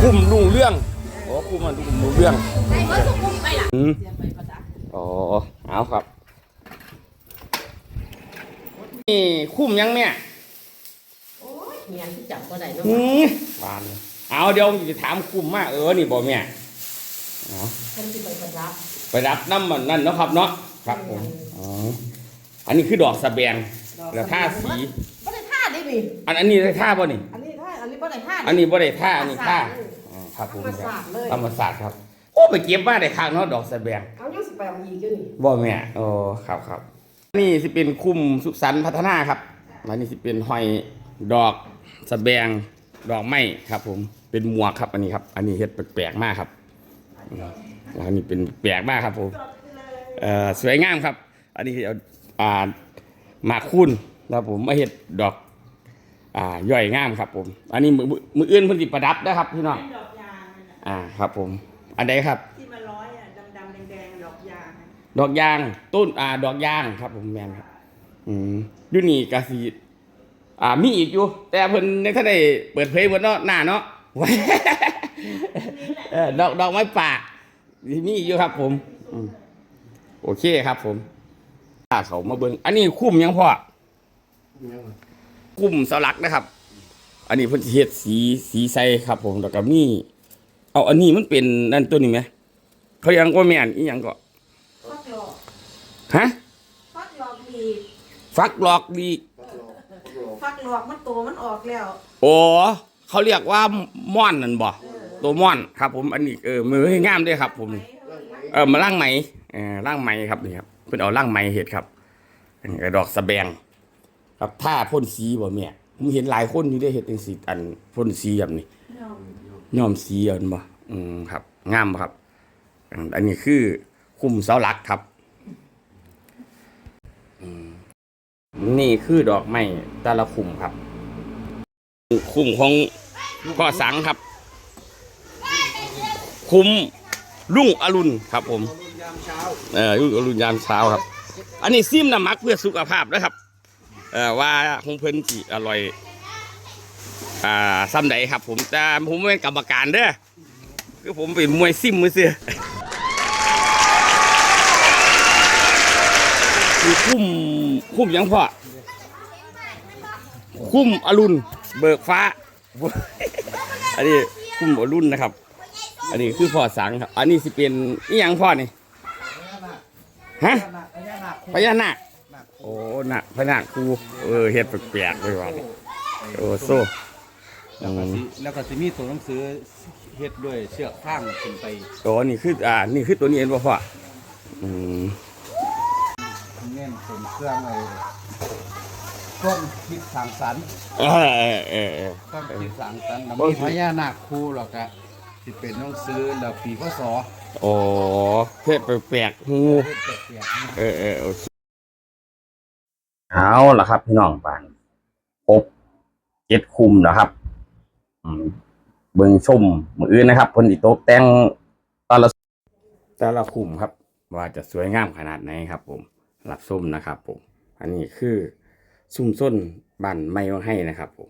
คุมลุงเรื่องโอ้คุมมันคุมลุงเรื่องไปเมื่อสุกุมไปล่ะอืมเสียไปประดับอ๋อเอาครับ นี่คุมยังเนี่ยโอ้ยเมียที่จับก็ได้เนาะอืมบานเลยเอาเดี๋ยวจะถามคุมมาเออนี่บอกแม่เอาคนที่ไปประดับไปรับน้ำมันนั่นเนาะครับเนาะครับผมอ๋ออันนี้คือดอกสะแบงแล้วท่าสีบ่ได้ท่าดิบิอันอันนี้ได้ท่าป่ะนี่อันนี้ท่าอันนี้บ่ได้ท่าอันนี้บ่ได้ท่าอันนี้ท่าอ๋อ ครับผมธรรมศาสตร์เลย ธรรมศาสตร์ครับ โอ้ไปเก็บมาได้ข้างเนาะดอกสะแบงเอาอยู่สิไปเอาอีกอยู่นี่บ่แม่โอ้ครับครับนี่สิเป็นคุมสุขสันต์พัฒนาครับอันนี้สิเป็นหอยดอกสะแบงดอกไม้ครับ ผมเป็นหมวกครับอันนี้ครับ อันนี้เฮ็ดแปลกๆมากครับอืมอันนี้เป็นแปลกมากครับผมเอ่อสวยงามครับ อันนี้เอาอ่าหมากคุ้นครับผมมาเฮ็ดดอก อ่าย่อยงามครับผม อันนี้มือมือมืออื่นเพิ่นสิประดับนะครับพี่น้องเป็นด อกยางนั่นน่ะอ่าครับผม อันใดครับ ที่มันร้อยอะดำๆแดงๆดอกยางอะดอกยาง ต้นอ่า ดอกยางครับผมแมนครับ อืมอยูนี่กะสีอ่ามีอีกอยู่ แต่เพิ่นในท่านได้เปิดเผยบนเนาะหน้าเนาะไว้เออดอกดอกไม้ป่ามีอีกอยู่ครับ ผม อืมโอเคครับ ผมถ้าเขามาเบิ่งอันนี้คุ้มยังพ่อคุ้มสลักนะครับ อันนี้เพิ่นสิเฮ็ดสีสีใสครับผมแล้วก็มี เอาอันนี้มันเป็นนั่นตัวนี้ไหมเขายังก็แม่นอีหยังก็ฟักหลอกฮะฟักหลอกดีฟักหลอกดีฟักหลอกมันโตมันออกแล้วโอ้เขาเรียกว่าม่อนนั่นบ่ตัวม่อนครับ ผมอันนี้เออมือให้งามด้วยครับ ผม เออมาล่างไหมเออล่างไหมครับนี่ครับเพิ่นเอาล่างไหมเห็ดครับอันนี้ก็ดอกสะแบงครับท่าพ่นสีบ่แม่ผมเห็นหลายคนอยู่ได้เห็ดจังสีอันพ่นสีแบบนี้ ย้อมสีอันบ่อืมครับงามบ่ครับ อันนี้คือคุ้มเสาหลักครับอืมนี่คือดอกไม้แต่ละคุ้มครับ คุ้มของพ่อสังครับ คุ้มรุ่งอรุณครับ ผมเออรุ่งอรุณยามเช้าครับ อันนี้ซิมน้ำมักเพื่อสุขภาพนะครับ เอ่อว่าของเพิ่นสิอร่อย อ่าซ้ำใดครับ ผมแต่ผมไม่เป็นกรรมการเด้อคือผมเป็นมวยซิมมือเสือคือคุ้มคุ้มยังพ่อคุ้มอรุณเบิกฟ้า อันนี้คุ้มอรุณนะครับ อันนี้คือพ่อสังครับ อันนี้สิเป็นอีหยังพ่อนี่ฮะพญานาคโอ้หนักพญานาคกูเออเฮ็ดแปลกๆเลยว่ะโอ้โซ่ แล้วก็สิแล้วก็สิมีตัวหนังสือเฮ็ดด้วยเชือกข้างขึ้นไปโอ้นี่คืออ่านี่คือตัวนี้เองบ่พ่ออืมเน้นเป็นเครื่องไอ้ต้นคิดสร้างสรรค์เออเออเออเออ ต้นคิดสร้างสรรค์แล้วโอ้ยมีพญานาคคู่แล้วก็สิเป็นหนังสือแล้วปีพศโอ้เฮ็ดแปลกๆงูเฮ็ดเปียกๆนะเออเออโอเคเอาล่ะครับพี่น้องบ้านครบเจ็ดคุมแล้วครับอืม เบิ่งชมมืออื่นนะครับเพิ่นสิตกแต่งแต่ละแต่ละคุมครับ ว่าจะสวยงามขนาดไหนครับ ผมรับส้มนะครับ ผม อันนี้คือซุ่มส้นบั่นไม่ว่าให้นะครับผม